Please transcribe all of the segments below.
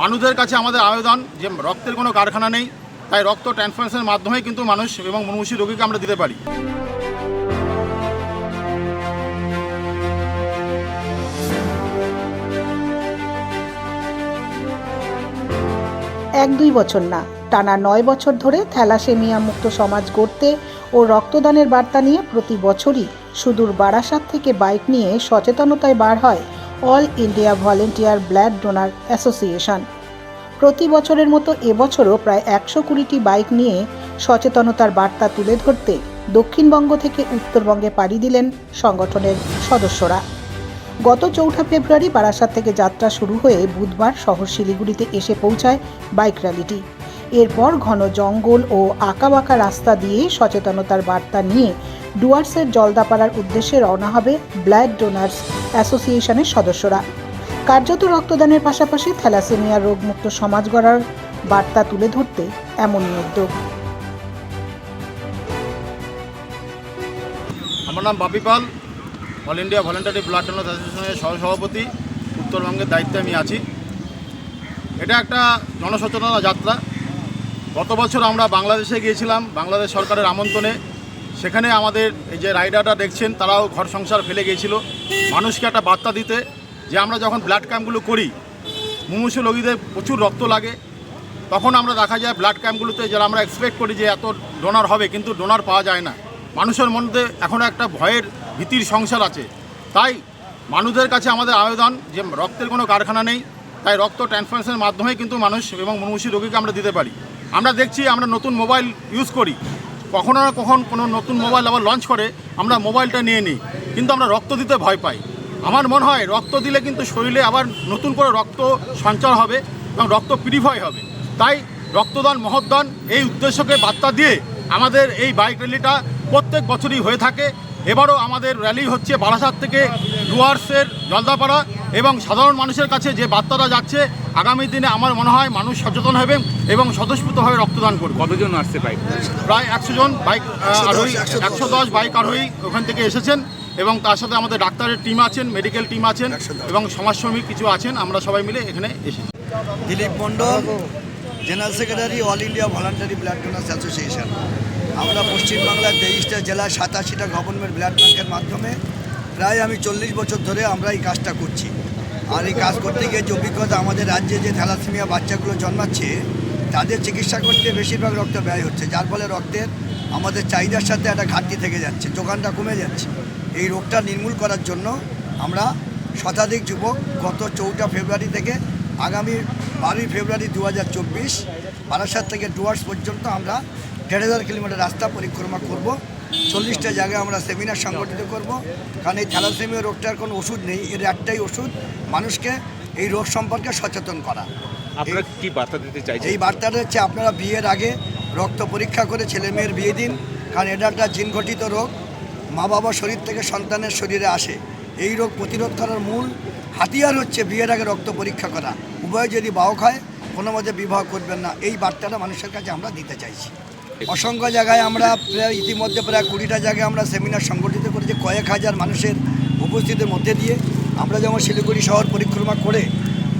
মানুষদের কাছে আমাদের আবেদন যে রক্তের কোনো কারখানা নেই, তাই রক্ত ট্রান্সফারেশনের মাধ্যমেই কিন্তু মানুষ এবং মুমূর্ষী রোগীকে আমরা দিতে পারি। এক দুই বছর না, টানা নয় বছর ধরে থ্যালাসেমিয়া মুক্ত সমাজ গড়তে ও রক্তদানের বার্তা নিয়ে প্রতি বছরই সুদূর বারাসাত থেকে বাইক নিয়ে সচেতনতায় বার হয় all India volunteer blood donor association. প্রতি বছরের মতো এবছরও প্রায় একশো কুড়িটি বাইক নিয়ে সচেতনতার বার্তা তুলে ধরতে দক্ষিণবঙ্গ থেকে উত্তরবঙ্গে পাড়ি দিলেন সংগঠনের সদস্যরা। গত চৌঠা ফেব্রুয়ারি বারাসাত থেকে যাত্রা শুরু হয়ে বুধবার শহর শিলিগুড়িতে এসে পৌঁছায় বাইক র্যালিটি। এরপর ঘন জঙ্গল ও আঁকাবাঁকা রাস্তা দিয়ে সচেতনতার বার্তা নিয়ে ডুয়ার্সের জলদাপাড়ার উদ্দেশ্যে রওনা হবে ব্লাড ডোনার্স অ্যাসোসিয়েশনের সদস্যরা। কার্যত রক্তদানের পাশাপাশি থ্যালাসেমিয়া রোগমুক্ত সমাজ গড়ার বার্তা তুলে ধরতে এমনই উদ্যোগ। আমার নাম Bapi Pal, all India voluntary blood donor অ্যাসোসিয়েশনের সহসভাপতি, উত্তরবঙ্গের দায়িত্বে আমি আছি। এটা একটা জনসচেতনতা যাত্রা। গত বছর আমরা বাংলাদেশে গিয়েছিলাম, বাংলাদেশ সরকারের আমন্ত্রণে সেখানে আমাদের এই যে রাইডাররা দেখছেন, তারাও ঘর সংসার ফেলে গিয়েছিল। মানুষকে একটা বার্তা দিতে যে আমরা যখন ব্লাড ক্যাম্পগুলো করি, মুমূর্ষু রোগীদের প্রচুর রক্ত লাগে। তখন আমরা দেখা যায় ব্লাড ক্যাম্পগুলোতে যারা আমরা এক্সপেক্ট করি যে এত ডোনার হবে, কিন্তু ডোনার পাওয়া যায় না। মানুষের মধ্যে এখনও একটা ভয়ের ভীতির সংসার আছে। তাই মানুষদের কাছে আমাদের আবেদন যে রক্তের কোনো কারখানা নেই, তাই রক্ত ট্রান্সফারেশনের মাধ্যমেই কিন্তু মানুষ এবং মুমূর্ষী রোগীকে আমরা দিতে পারি। আমরা দেখছি আমরা নতুন মোবাইল ইউজ করি। কখনো না কখন কোনো নতুন মোবাইল আবার লঞ্চ করে, আমরা মোবাইলটা নিয়ে নিই। কিন্তু আমরা রক্ত দিতে ভয় পাই। আমার মনে হয় রক্ত দিলে কিন্তু শরীরে আবার নতুন করে রক্ত সঞ্চার হবে এবং রক্ত পিউরিফাই হবে। তাই রক্তদান মহদান এই উদ্দেশ্যকে বার্তা দিয়ে আমাদের এই বাইক র্যালিটা প্রত্যেক বছরই হয়ে থাকে। এবারও আমাদের র্যালি হচ্ছে বারাসাত থেকে ডুয়ার্সের জলদাপাড়া। এবং সাধারণ মানুষের কাছে যে বার্তাটা যাচ্ছে আগামী দিনে আমার মনে হয় মানুষ সচেতন হবে এবং স্বতঃস্ফূর্তভাবে রক্তদান করবে। কতজন আসছে বাইক প্রায় একশো জন বাইক আরোহী একশো দশ। বাইক আরোহী ওখান থেকে এসেছেন এবং তার সাথে আমাদের ডাক্তারের টিম আছেন মেডিকেল টিম আছেন এবং সমাজশ্রমিক কিছু আছেন আমরা সবাই মিলে এখানে এসেছি। Dilip Mondal general secretary all India voluntary blood donors association আমরা পশ্চিমবাংলার তেইশটা জেলায় সাতাশিটা গভর্নমেন্ট ব্লাড ব্যাঙ্কের মাধ্যমে প্রায় আমি চল্লিশ বছর ধরে আমরা এই কাজটা করছি। আর এই কাজ করতে গিয়ে যে অভিজ্ঞতা আমাদের রাজ্যে যে থ্যালাসেমিয়া বাচ্চাগুলো জন্মাচ্ছে, তাদের চিকিৎসা করতে বেশিরভাগ রক্ত ব্যয় হচ্ছে। যার ফলে রক্তের আমাদের চাহিদার সাথে একটা ঘাটতি থেকে যাচ্ছে, যোগানটা কমে যাচ্ছে। এই রোগটা নির্মূল করার জন্য আমরা শতাধিক যুবক গত চৌঠা ফেব্রুয়ারি থেকে আগামী বারোই ফেব্রুয়ারি দু হাজার চব্বিশ, বারাসাত থেকে ডুয়ার্স পর্যন্ত আমরা দেড় হাজার কিলোমিটার রাস্তা পরিক্রমা করব। চল্লিশটা জায়গায় আমরা সেমিনার সংগঠিত করব। কারণ এই থ্যালাসেমিয়া রোগটার কোনো ওষুধ নেই। এর একটাই ওষুধ মানুষকে এই রোগ সম্পর্কে সচেতন করা। আপনারা কি বার্তা দিতে চাইছেন? এই বার্তাটা হচ্ছে আপনারা বিয়ের আগে রক্ত পরীক্ষা করে ছেলে মেয়ের বিয়ে দিন। কারণ এটা একটা জিনঘটিত রোগ। মা বাবার শরীর থেকে সন্তানের শরীরে আসে। এই রোগ প্রতিরোধ করার মূল হাতিয়ার হচ্ছে বিয়ের আগে রক্ত পরীক্ষা করা। উভয় যদি বাহক হয় কোনো মতে বিবাহ করবেন না। এই বার্তাটা মানুষের কাছে আমরা দিতে চাইছি। অসংখ্য জায়গায় আমরা প্রায় ইতিমধ্যে প্রায় কুড়িটা জায়গায় আমরা সেমিনার সংগঠিত করেছি কয়েক হাজার মানুষের উপস্থিতির মধ্যে দিয়ে। আমরা যেমন শিলিগুড়ি শহর পরিক্রমা করে,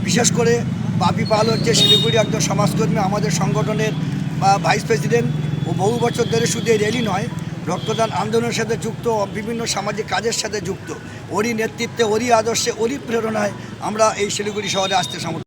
বিশেষ করে বাপি পাল হচ্ছে শিলিগুড়ি একজন সমাজকর্মী, আমাদের সংগঠনের বা ভাইস প্রেসিডেন্ট। ও বহু বছর ধরে শুধু এই র্যালি নয়, রক্তদান আন্দোলনের সাথে যুক্ত, বিভিন্ন সামাজিক কাজের সাথে যুক্ত। ওরই নেতৃত্বে, ওরই আদর্শে, ওরই প্রেরণায় আমরা এই শিলিগুড়ি শহরে আসতে সমর্থ